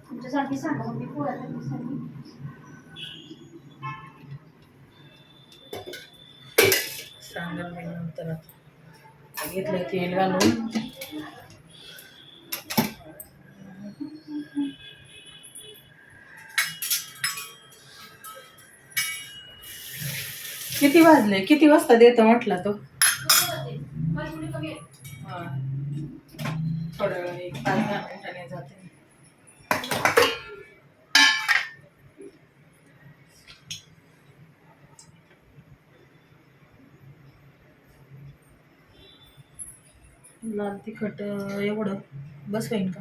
तुमच्यासाठी सांगा मग मी पोळ्या करण्यासाठी सांगेल मी नंतर आता. घेतलं तेल घालून. किती वाजले? किती वाजता देतो म्हटला तो? हा. थोड्या वेळ पाच दहा मिनिटाने जाते लाल तिखट एवढं. बस होईन का?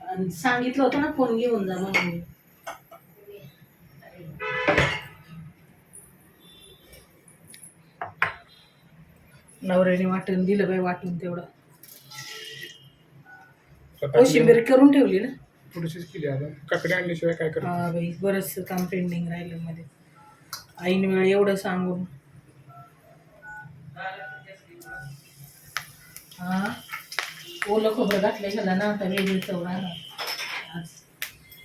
आणि सांगितलं होतं ना फोन घेऊन जा म्हणून. नवऱ्याने वाटून दिलं बाई वाटून तेवढं. कोशिंबीर करून ठेवली ना? थोडीशीच केली आता. काकडे आणल्याशिवाय काय करतो हा बाई बरंच काम पेंडिंग राहिलं मध्ये. ऐन वेळ एवढं सांगून. हा? ओलं खोबरं घातलं गेलं ना आता वेगळी चव राहणार. आज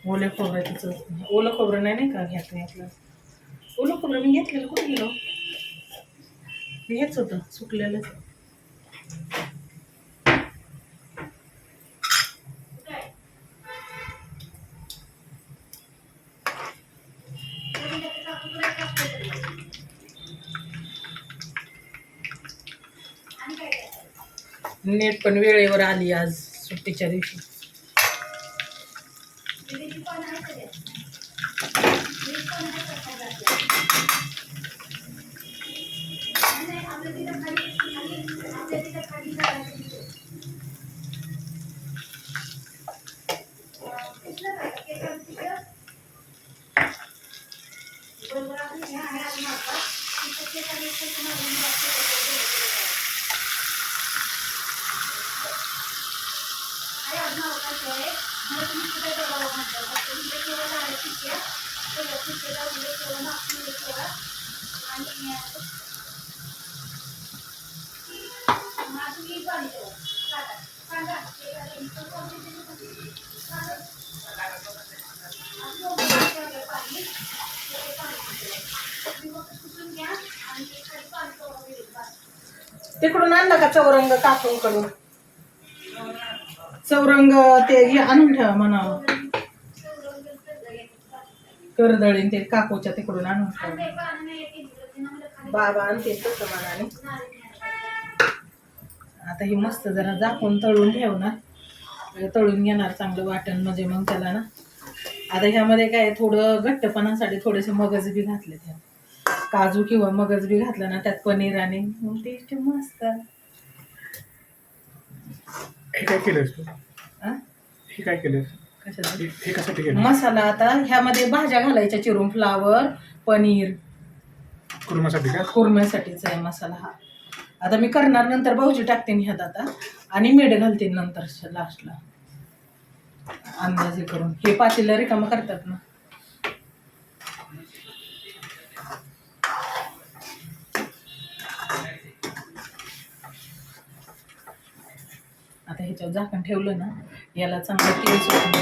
ओल्या खोबऱ्याची चव. ओलं खोबरं नाही नाही का? घ्यायचं घेतलं ओलं खोबरं मी घेतलेलं कुठे गेलो? हेच होतं सुकलेलं. नेट पण वेळेवर आली आज सुट्टीच्या दिवशी. तिकडून आणला का चौरंग काकूंकडून चौरंग ते आणून ठेवा म्हणावं. करदळीन ते काकूच्या तिकडून आणून ठेवा. बाबा आणते तसं मनाने आता ही मस्त जरा झाकून तळून ठेवणार म्हणजे तळून घेणार चांगलं वाटण म्हणजे मग त्याला ना. आता ह्यामध्ये काय थोडं घट्टपणासाठी थोडेसे मगज बी घातले त्या काजू किंवा मगज बी घातलं ना त्यात पनीर आणि मग टेस्ट मस्त. हे काय? हे हे हे कशासाठी केलं? मसाला आता ह्यामध्ये भाज्या घालायच्या चिरून फ्लावर पनीर. कुर्मासाठी का? कुरम्यासाठीचा आहे मसाला हा. आता मी करणार नंतर भाऊजी टाकते ह्यात आता. आणि मीठ घालते नंतर लास्टला अंदाजे करून. हे पातेला रिकामं करतात ना. आता ह्याच्यावर झाकण ठेवलं ना याला चांगलं तेल सुटलं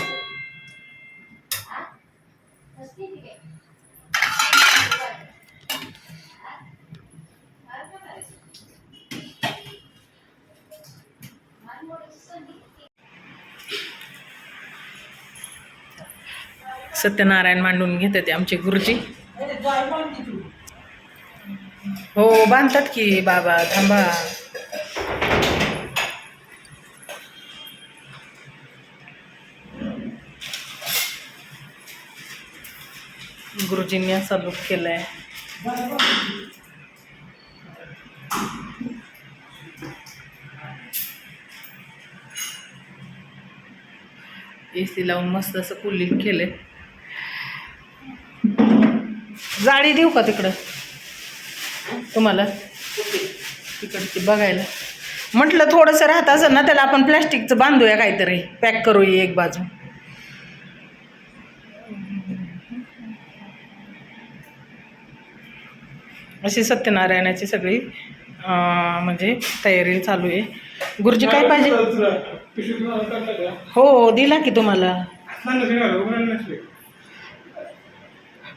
सत्यनारायण मांडून घेते ते आमचे गुरुजी. हो बांधतात की बाबा थांबा. गुरुजींनी असा लुक केलाय. एसी लावून मस्त असं कुलिंग केलंय. जाळी देऊ का तिकडं? तुम्हाला? तिकडची बघायला. म्हटलं थोडंसं राहत असेल ना त्याला आपण प्लॅस्टिकचं बांधूया काहीतरी. पॅक करूया एक बाजू. अशी सत्यनारायणाची सगळी म्हणजे तयारी चालू आहे. गुरुजी काय पाहिजे? हो हो दिला की तुम्हाला.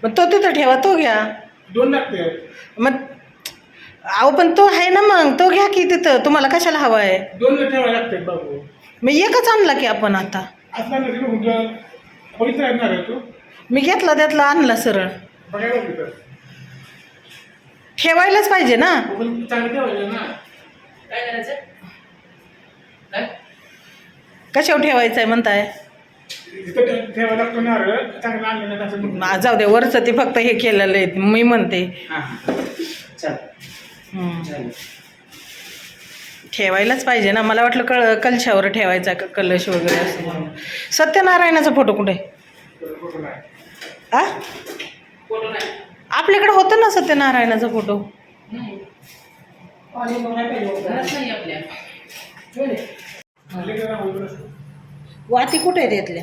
मग तो तिथं ठेवा तो घ्या. दोन लागते. मग अहो पण तो आहे ना मग तो घ्या की तिथं. तुम्हाला कशाला हवा आहे? दोन ठेवा लागते बाबू. मग एकच आणला की आपण आता. असला नसेल म्हटलं पवित्र येणार आहे तू. मी घेतला त्यातला आणला सरळ. बघायला तिथं. ठेवायलाच पाहिजे ना. पण चांगलं ठेवायचं ना. काय करायचं? काय? कशावर ठेवायचं आहे म्हणताय? इथं ठे- ठेवायला लागतो नारळ चांगलं आणलं नाही असं म्हणून. मा- जाऊ दे वरचं ते फक्त हे केलेलं आहे मी म्हणते. हां चल. हम्म. ठेवायलाच पाहिजे ना मला वाटलं कळ कलशावर ठेवायचा क- कलश वगैरे असं सत्यनारायणाचा फोटो कुठे? फोटो नाही आ? आपल्याकडे होतं ना सत्यनारायणाचा फोटो. वाती कुठे आहेत यातल्या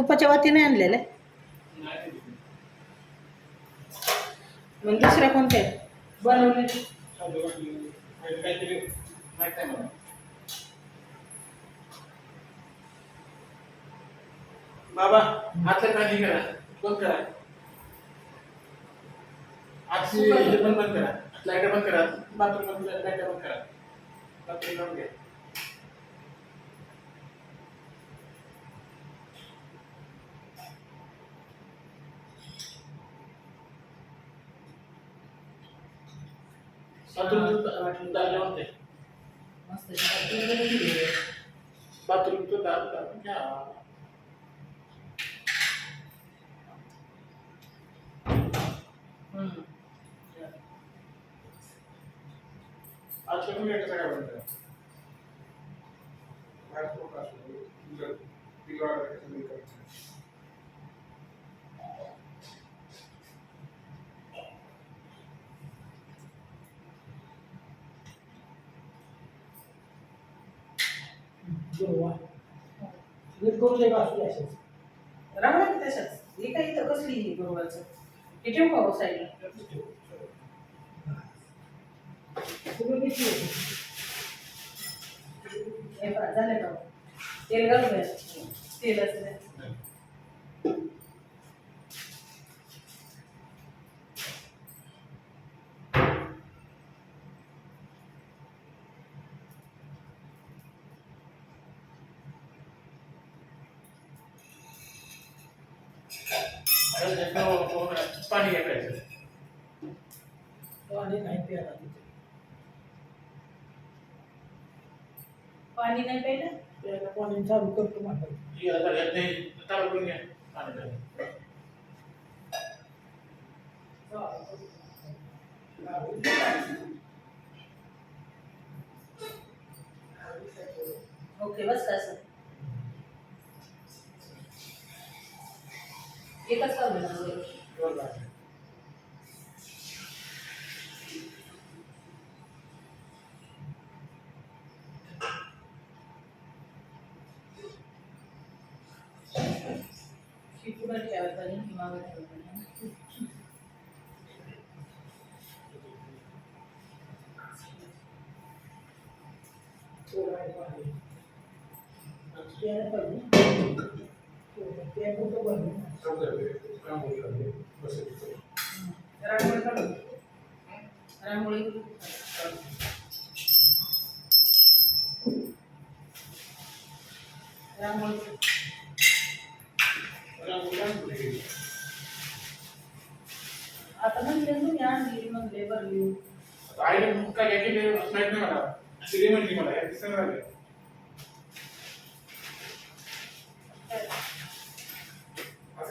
तुपाच्या वाती नाही आहे. मग दुसऱ्या कोणत्या बनवले. बाबा हातला काळजी करा. बंद करा. आजची पण बंद करा. लाइट बंद करा. बाथरूम बंद करा लाइट बंद करा. बाथरूम बंद घ्या बाथरूम दार लावून बाथरूमचं दार लावून घ्या आज करून घ्या सगळ्या सुरुवात करू का असू हे काही तर कसली बरोबरच हे ठेवू का हो साईडला सगळं किती झालं का? तेल घालूया तेल असलं છે તો પાણી આપે છે. પાણી નહીં પીવાના પાણી નહીં પીવાના? પાણી ચાલુ કરતું માટે જી અત્યારે તારું પાણી ഭാഗത്തുണ്ട്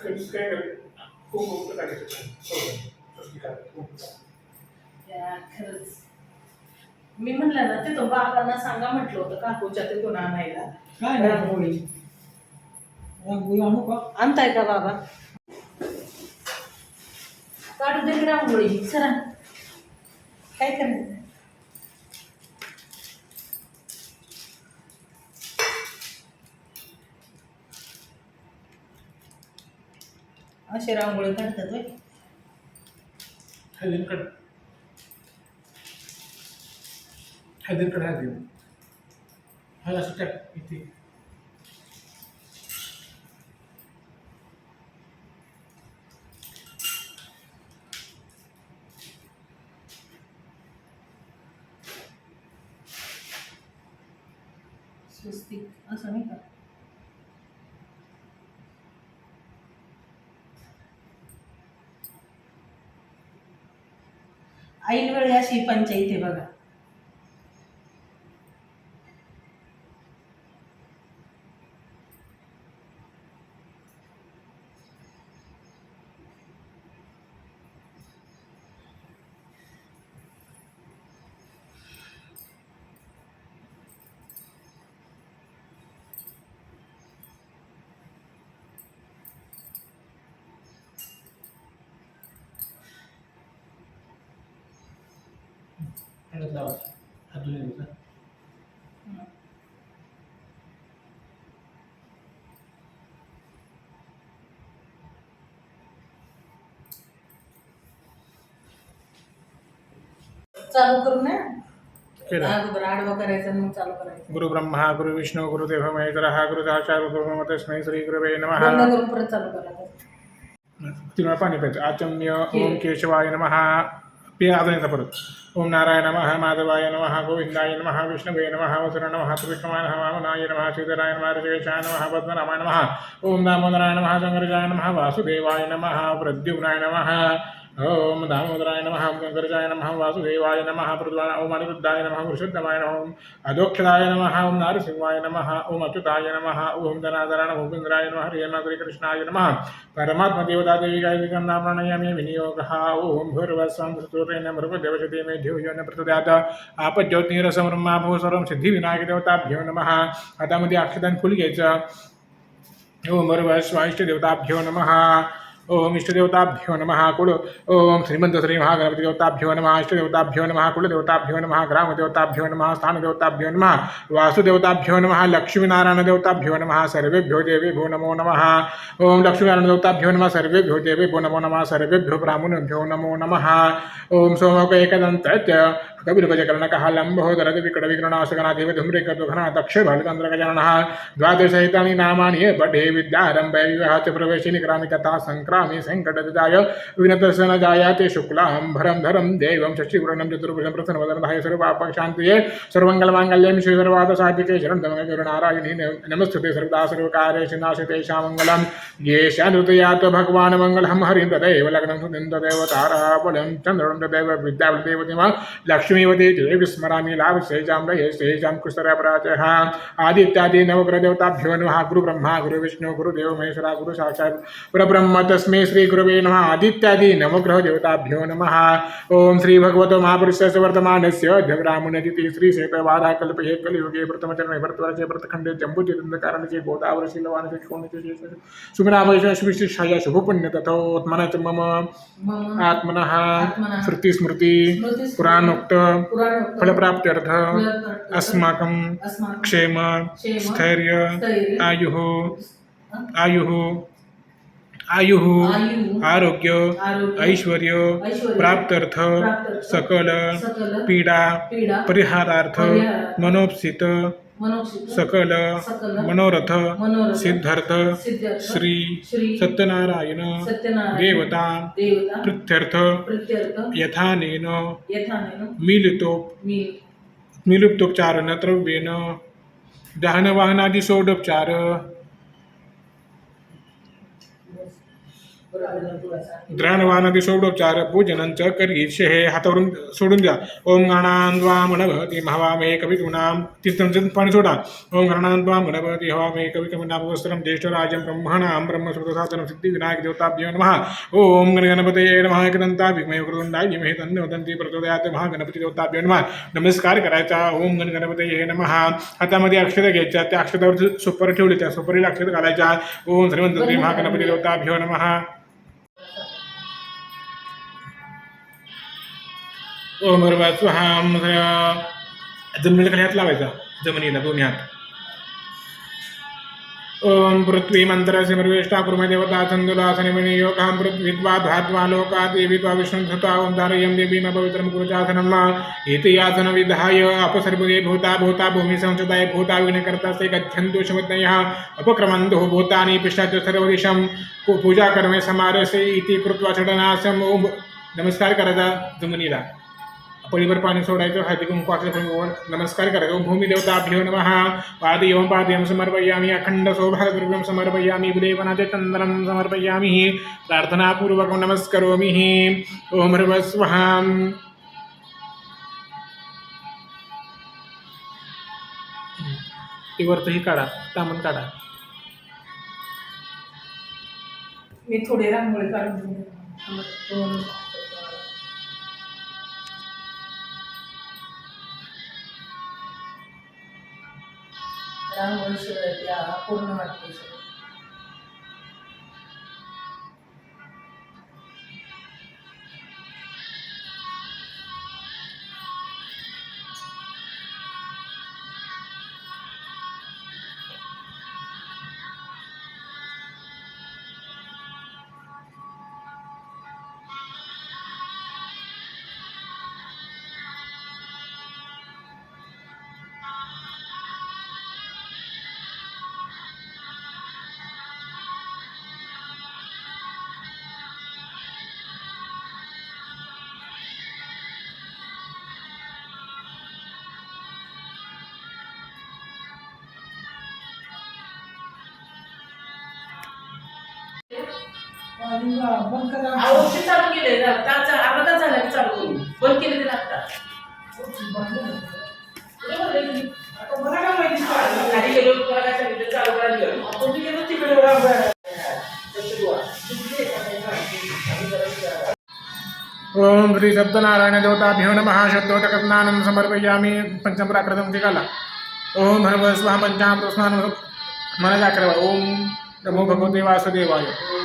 कधीच काय खूप. खूप. या खरंच. मी म्हणलं ना ते तो बाबांना सांगा म्हटलं होतं काकूच्या तिथून आणायला. काय रांगोळी. रांगोळी आणू का? आणताय का बाबा? काढू दे रांगोळी सरा काय करायचं असे रांगोळी काढतात होय. हॅदीन कड हॅदीन कड हॅदीन हॅला असं टाक इथे. स्वस्तिक असं नाही का? ऐन वेळी अशी पंचायत आहे बघा. चालू करू ना? केलं. अगोदर आडवं करायचं आणि मग चालू करायचं. गुरु ब्रह्मा गुरु विष्णू गुरुदेव महेश्वरः गुरु साक्षात् गुरु तस्मै श्री गुरवे नमः. बंद करून परत चालू करायचं तीन वेळा पाणी प्यायचं आचम्य ओम केशवाय नमः. पे आदरणीचा परत ओम नारायण नमः माधवाय नमः गोविंदाय नमः विष्णवे नमः वसुर नमः कृष्णवाय नमः वामनाय नमः श्रीधराय नमः ऋषिकेशाय नमः पद्मनाभाय नमः। ओम दामोदराय नमः शंकरजाय नमः वासुदेवाय नमः प्रद्युम्नाय नमः। ओम दामोदराय नमः शंकरजाय नमः वासुदेवाय नमः प्रद्वाय ओम अनिरुद्धाय नमः वृषुद्धमाय नमः, ओम अधोक्षराय नमः, ओम नारसिंहाय नमः, ओम अच्युताय नमः, ओम धनाधराय भूपेन्द्राय नमः हरियम श्रीकृष्णाय नमः परमात्मा देवता देवी गायिकं नाम प्रणयामि विनियोगः, ओम भूर्वस्वं सूर्येण भृगदेवशते मे धियो न प्रचोदयात आपज्योतिरसमर्मा भूसर्वं सिद्धिविनायक देवताभ्यो नमः हातामध्ये अक्षदान फुल घ्यायचं ओम भूर्वस्व इष्टदेवताभ्यो नमः। ओम इष्टदेवताभ्यो नमः कुल ओम श्रीमंत श्री महागणपति देवताभ्यो नमः इष्टदेवताभ्यो नमः, कुलदेवताभ्यो नमः, ग्रामदेवताभ्यो नमः, स्थानदेवताभ्यो नमः, वासुदेवताभ्यो नमः, लक्ष्मीनारायणदेवताभ्यो नमः, सर्वेभ्यो देवेभ्यो नमो नमः। ओम लक्ष्मीनारायणदेवताभ्यो नमः, सर्वेभ्यो देवेभ्यो नमो नमः, सर्वेभ्यो ब्राह्मणेभ्यो नमो नमः। ओम सोमक एकदन्तस्य धूम्रेकद्वघना दक्षभालचन्द्रगजाननः द्वादशहितानि नामानि पठे विद्यारम्भे विवाह च प्रवेशिनि क्रामि तथा सङ्क्रामि सङ्कटदाय विनतसनजायाते शुक्लाम्भरं धरं, देवं शशिवर्णं चतुर्भुजं प्रसन्नवदनधाय सर्वापशान्तिये सर्वमङ्गलमाङ्गल्यं श्रीसर्वादसाधिके शरणतमगुरुनारायणी नमस्तुते सर्वदा सर्वकार्येषु नाशितेषां मङ्गलं येषां हृदयात् भगवान् मङ्गलं हरिं तदेव लग्नं सुदिं तदेव ताराबलं चन्द्रं तदेव विद्यावदेवतिमा लक्ष्मीवती देवी स्मरामि लाभशेषां लयशेषां कुशरपराजः आदित्यादि नवग्रहदेवताभ्यो नमः। गुरुब्रह्मा गुरुविष्णु गुरुदेव महेश्वरा गुरु साक्षात् परब्रह्म तस्मै श्रीगुरवे नमः। आदित्यादि नवग्रहदेवताभ्यो नमः। ॐ श्रीभगवतो महापुरुषस्य वर्तमानस्य ध्यब्राह्मणदिति श्रीशेतवादा कल्पये कलियुगे प्रथमचरणे भरतवर्षे भरतखण्डे जम्बुतिरन्दकारणे गोदावरशीलवानसे क्षोणिते शुभनामयशिष्ठाय शुभपुण्य तथोत्मन च मम। आत्मनः। श्रुतिस्मृती। पुराणोक्त। फलप्राप्त्यर्थ अस्माकं क्षेम स्थैर्य आयुः आयुः आयुः आरोग्य ऐश्वर्य प्राप्त्यर्थ सकल पीडा परिहारार्थ। मनोपसित सकल मनोरथ सिद्धार्थ श्री सत्यनारायण देवता प्रित्यर्थ यथानेन मिलितोप मिलुप्तोपचार द्रव्येन दहनवाहनादी द्राणवानादि सोडोपचार पूजनंच करीष्ये हे हातावरून सोडून द्या. ओम गणान्वा मनभती महावामे कविकुणाम तीर्थांचं पाणी सोडा. ओम गणान्वा मनभती हवामे कविकविनाम वस्त्रं ज्येष्ठराजं ब्रह्मणां ब्रह्मसुतसाधनं सिद्धिविनायक देवताभ्यो नमः. ओम गणगणपते नमः. एकदन्ता विमय कृतुंडाय जिमहे तन्न वदन्ति प्रचोदयात महागणपती देवताभ्यो नमः. नमस्कार करायचा. ओम गणगणपतये नमः. हातामध्ये अक्षर घ्यायच्या त्या अक्षरावर सुपर ठेवली त्या सुपरीला अक्षर घालायच्या. ओम श्रीमंत महागणपती देवताभ्यो नमः. जमिनीला खाली हात लावायचा, जमिनीला दोन्ही हात ओम पृथ्वी मंत्राचे मरवेष्टा कुर्म देवता चंदुलासने मनी योगां पृथ्वीत्वा धात्वा, लोका देवी त्वा विष्णुधता ओम धारयं, देवी न पवित्रं, गुरुचासनं इति यासन, विधाय अपसर्पदे भूता भूता, भूमि संसदाय भूता विघ्नकर्ता से गच्छन्तु शमदनयः अपक्रमन्तु, भूतानि पिशाच सर्वदिशं पूजाकर्मे समारसे इति कृत्वा चडनाशम ओम, नमस्कार करायचा जमिनीला. पळीवर पाणी सोडायचं, हळदी कुंकू वर नमस्कार करायचा. ओम भूमिदेवताभ्यो नमः पादयों पादयं समर्पयामि. अखंड सौभाग्यं समर्पयामि. बुदेवनाथे चंद्रं समर्पयामि. प्रार्थनापूर्वकं नमस्करोमि. ओम ह्रवस्वहां ती वरतही काढा, तामण काढा. मी थोडी रांगोळी काढून tan buen secretada por los artistas. औषध चालू केले अर्धा झाला की चालू करून बंद केले ते लागतात ओम श्री सप्तनारायण देवताभ्यो नमः शत्रोतकस्नानं समर्पयामि पञ्चप्राकृतं चिकाला ओम भगवस्वाहा पञ्चामृतस्नानं मनसाक्रव ओम नमो भगवते वासुदेवाय।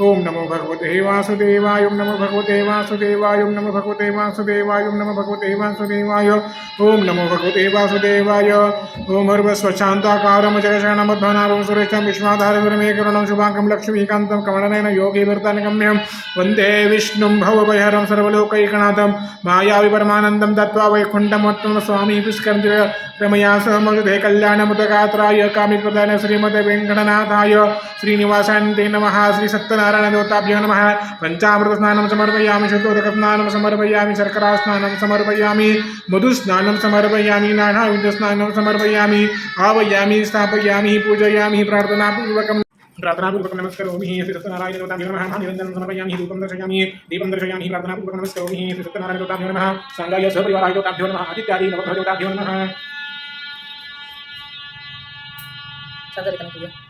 ओम नमो भगवते वासुदेवाय, ओम नमो भगवते वासुदेवाय, ओम नमो भगवते वासुदेवाय, ओम नमो भगवते वासुदेवाय, ओम नमो भगवते वासुदेवाय, ओम सर्वस्वशान्ताकारं जगशरणमध्वनाभं सुरेशं विश्वाधारगुरमेकरुणं शुभाङ्गं लक्ष्मीकान्तं कमलनयन योगीवर्तनगम्यं वंदे विष्णुं भवभयहरं सर्वलोकैकनाथं मायावि परमानन्दं दत्त्वा वैकुण्ठमत्तं स्वामी पुष्करं रमया सह मधुधे कल्याणमुदगात्राय कामिप्रदान श्रीमते वेङ्कटनाथाय श्रीनिवासान्ते नमः, श्री सत्यनारायणदेवताभ्यो नमः। पञ्चामृतस्नानं समर्पयामि शुद्धोदकस्नानं समर्पयामि, शर्करास्नानं समर्पयामि, मधुस्नानं समर्पयामि नानाविधस्नानं समर्पयामि आवयामि स्थापयामि, पूजयामि, प्रार्थनापूर्वकं प्रार्थनापूर्वकं नमस्करोमि। श्री सत्यनारायण देवताभ्यो नमः। महानिवेदनं समर्पयामि दर्शयामि, दीपं दर्शयामि, प्रार्थनापूर्वकं नमस्करोमि। श्री सत्यनारायण देवताभ्यो नमः। नमः। नमः।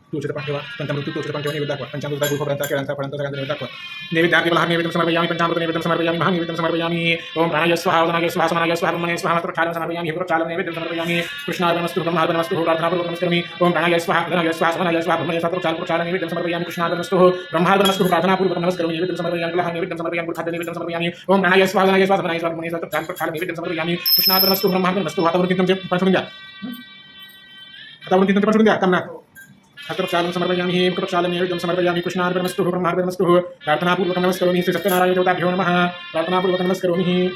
तुळशीचं पण ठेवा पंचामृत तुळशीचं पण ठेवा नैवेद्य दाखवा. पंचामृत गुळ खोबऱ्यांचा केळांचा फळांचा सगळ्यांचा नैवेद्य दाखवा नैवेद्य अर्पण हा नैवेद्य समर्पयामि, पंचामृत नैवेद्य समर्पयामि महा नैवेद्य समर्पयामि. ओम प्राणाय स्वाहा उदनाय स्वाहा, समानाय स्वाहा पुनः हस्तप्रक्षालं समर्पयामि, हे प्रक्षालं नैवेद्यं समर्पयामि, कृष्णार्पणमस्तु, ब्रह्मार्पणमस्तु, प्रार्थनापूर्वकं नमस्करोमि, श्री सत्यनारायणदेवताभ्यो नमः, प्रार्थनापूर्वकं नमस्करोमि।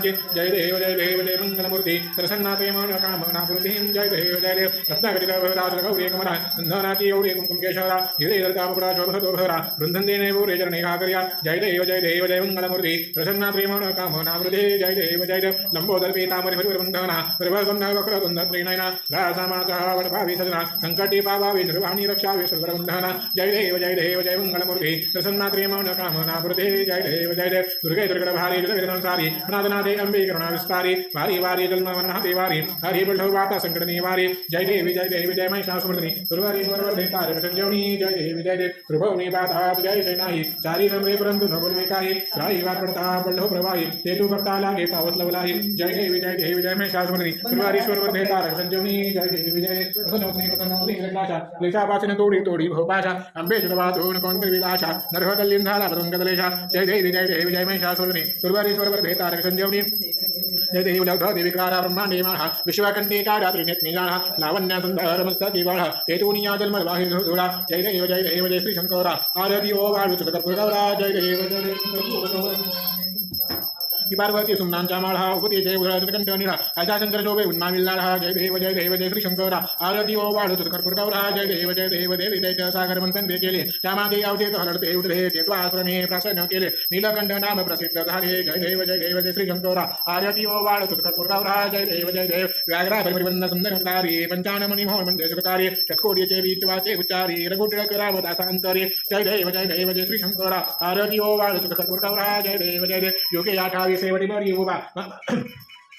लागली जय देव जय देव, जय मंगलमूर्ती। प्रसन्नाते मन जय देव जय देव। रत्नाकरिता भवराज गौरी कमला संधानाची एवढी कुंकुम केशवरा हिरे दर्ता मुकुरा शोभतो भरा वृंदन देने भूरे जरणे काकर्या जय देव जय देव, जय मंगलमूर्ती। प्रसन्नाते मन जय देव जय देव। लंबोदर पीतांबरी परिवृंदना प्रभसुंद वक्रतुंद त्रिनयना रासामाचा वडभावी सजना संकटी पावावी निर्वाणी रक्षावी सर्वबंधना जय देव जय देव, जय मंगलमूर्ती। प्रसन्नाते मन जय देव जय देव। दुर्गे दुर्गड भारी जल अनादनाथे अंबे करुणा विस्तारी वारी वारी जन्म मरणाते वारी संकट निवारी जय देवी जय देवी, जय महिषासुमर्दिनी दुर्वारी स्वर्वर्धे तारक संजीवनी जय देवी, जय देव प्रभवनी बाधा जय सेनाही चारी रमरे परंतु नवल काही राही वापरता बल्लभ प्रवाही जय देवी जय देवी, जय दुर्वारी स्वर्वर्धे तारक संजीवनी जय देवी, जय क्लेशा क्लेशा तोडी तोडी भोपाशा अंबे वाचून कोण विलाशा नरह कल्लीन पतंगदलेशा जय देवी जय देवी, जय महिषासुरनी दुर्वारी स्वर्वर्धे तारक संजीवनी जय देवी लब्ध देविकारा ब्रह्मांडे माहा विश्वकंठेका रात्रिनेत्निजाः लावण्या सुंदरमस्तकीवाः तेतूनिया जन्मवाहि धुळा जय देव जय देव, जय श्री शंकरा आरती ओ वाळू सुखतपुरगौरा जय देव, जय देव ही पार्वती सुमनांच्या माळा उपती जय जय देव जय देव जय श्री शंकरा आरती ओ वाळू सुखरपूर गौरा जय देव जय देव देवी जय सागर मंथन बे केले त्यामागे अवधे हलडते उठले चेत्वासुरने प्रसन्न केले नीलकंठ नाम प्रसिद्ध झाले जय देव जय देव जय श्री शंकरा आरती ओ वाळू सुखरपूर गौरा जय देव जय देव व्याघ्रा परिवृंद सुंदर तारी पंचानमणी मोहन मंदिर सुखकारी चकोडीचे वीचवाचे उच्चारी रघुटिळक रावत असा जय देव जय देव जय श्री शंकरा आरती ओ वाळू सुखरपूर गौरा जय देव जय देव योगे आठावी say what about you? What about?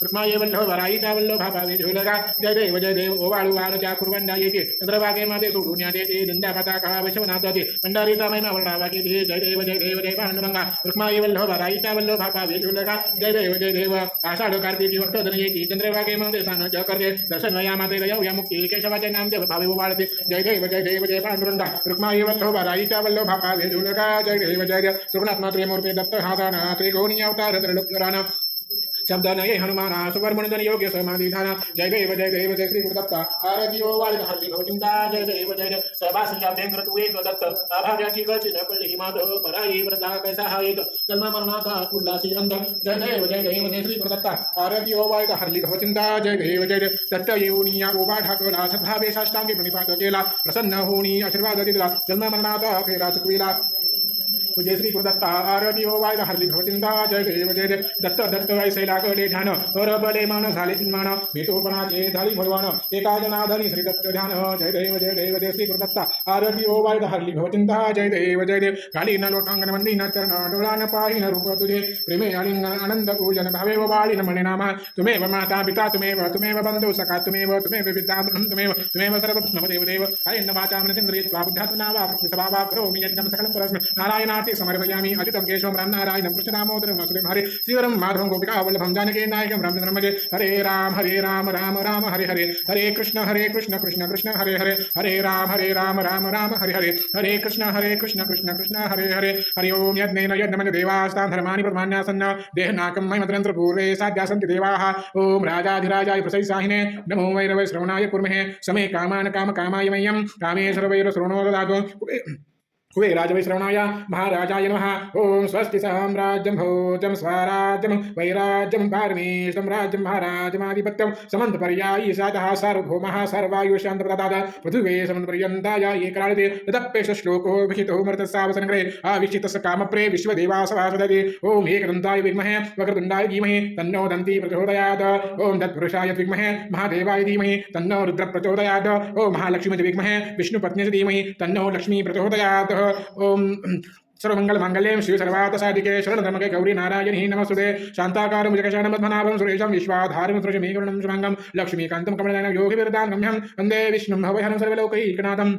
तो जय जय जय रुक्माई वल्लभ राईचा वल्लभ बाबा विठुलगा जय देव जय देव ओवाळू वारच्या कुरवंडा येते चंद्रभागेमध्ये सोडून येते दिंडा पताका विश्वनाथ येते पंढरीचा महिमा वर्णावा येते जय देव जय देव जय पांडुरंगा रुक्माई वल्लभ राईचा वल्लभ बाबा विठुलगा जय देव जय देव आषाढ कार्तिकी भक्तधन येते चंद्रभागेमध्ये स्नान च करते दर्शन या माते दया या मुक्ती केशवाचे नाम देव भावे वाळते जय देव जय देव जय पांडुरंगा रुक्माई वल्लभ राईचा वल्लभ बाबा विठुलगा जय देव जय देव त्रिगुणात्मा त्रिमूर्ती दत्त हाताना त्रिकोणी अवतार त्रिलोकराना शब्दान ये हनुमाना सुवर्मणदन योग्य समाधिधाना जय देव जय देव, जय श्री गुरुदत्ता। आरती ओ वाळी हरती भवचिंता जय देव जय देव। सहभासी अभ्यंकर तू एक दत्त। अभाव्याची गची नकळी ही माधव, पराई व्रता कैसा हा येत जन्म मरणाचा उल्लासी अंध। जय देव जय देव, जय श्री गुरुदत्ता। आरती ओ वाळी हरली भवचिंता जय देव जय देव। दत्त येऊनी या उभा ठाकला सद्भावे साष्टांगी प्रणिपात केला प्रसन्न होऊनी, आशीर्वाद दिला। जन्म मरणाचा फेरा चुकविला जय श्री गुरुदत्ता आरती ओ वाय हरली जय देव जय देव। दत्त दत्त ऐसे लागले ध्यान हर बले मान झाले मान भेटोपणाचे झाली भगवान। एका जनाधनी श्री दत्त ध्यान, जय देव जय देव, जय श्री गुरुदत्ता आरती ओ वाय हरली जय देव जय देव। घाली न लोटांगण मंदी न चरण डोळा न पाही न रूप तुझे। प्रेमे आलिंगन आनंद पूजन, भावे व बाळी न म्हणे नामा। तुमेव माता, पिता, तुमेव तुमेव बंधु, सखा, तुमेव तुमेव विद्या तुमेव तुमेव सर्व मम देव। देव आयन्न वाचा मनसेंद्रिय स्वाबुद्ध्यात्मना वा स्वभावा करोमि यज्ञं सकलं परस्मै। नारायणाति समर्पयामि। अजितं केशवं राम नारायणं कृष्णदामोदरं वसुदेवं हरे श्रीवरं माधवं गोपिका वल्लभं नायकं रामचन्द्रं हरे राम हरे राम राम राम, हरे हरे। हरे कृष्ण हरे कृष्ण कृष्ण कृष्ण, हरे हरे। हरे राम हरे राम राम राम, हरे हरे। हरे कृष्ण हरे कृष्ण कृष्ण कृष्ण, हरे हरे। हरि ओम यज्ञेन यज्ञमज देवास्तां धर्माणि प्रधान्यासन्न देहनाकं महिमत्रयन्त्र पूर्वे साध्या सन्ति देवाः। ओम राजाधिराजाय प्रसैसाहिने नमो वैरवै श्रवणाय कुर्महे। समे कामान् काम कामाय मह्यं। कामेश्वर वैर श्रवणो ददातु कुबेराज वैश्रवणाय महाराजाय नमः। ॐ स्वस्ति साम्राज्यं भोजं स्वराज्यं, वैराज्यं पारमेशं राज्यं, महाराजमाधिपत्यं। समन्तपर्यायी सातः सार्वभौमः सर्वायुशान्तप्रदाता पृथिवे समन्तपर्यन्ताय एकराळते तदप्येष श्लोको विहितो मृतस्सावसनग्रे आविष्टितस्य कामप्रे विश्वदेवासवासदति ॐ एकदन्ताय विद्महे वक्रतुण्डाय धीमहि, तन्नो दन्ती प्रचोदयात्। ॐ तत्पुरुषाय विद्महे महादेवाय धीमहि, तन्नो रुद्र प्रचोदयात् ॐ महालक्ष्मी विद्महे विष्णुपत्न्यै धीमहि, तन्नो लक्ष्मी प्रचोदयात्। ॐ सर्वात शिव सर्वातसादिके शरणधर्मके गौरी नारायण ही नमस्ते शांताकार भुजगशानं पद्मनाभम सुरेशम विश्वाधारं सुरजमीकरणं शुभंगम लक्ष्मीकान्तं, कमलनयनं योगिविरदां गम्यम वंदे विष्णुं, भवहरं, सर्वलोकैकनाथम्।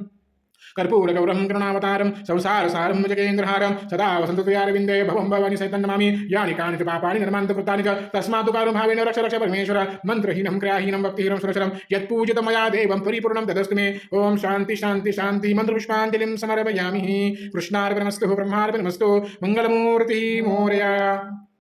कर्पूरगौरं करुणावतारं संसारसारं भुजगेन्द्रहारं, सदा वसन्तुयारविन्दे भवं भवानि सहितं नमामि यानि कानि च पापानि निर्मान्तकृतानि च, तस्मात् कारुं भावेन रक्ष रक्ष परमेश्वर, मन्त्रहीनं, क्रियाहीनं, भक्तिहीनं सुरक्षरं यत्पूजितं मया देवं परिपूर्णं तदस्तु मे। ॐ शान्ति शान्ति शान्ति, मन्त्रपुष्पाञ्जलिं समर्पयामि। कृष्णार्पणमस्तु, ब्रह्मार्पणमस्तु, मङ्गलमूर्तिः मोरया।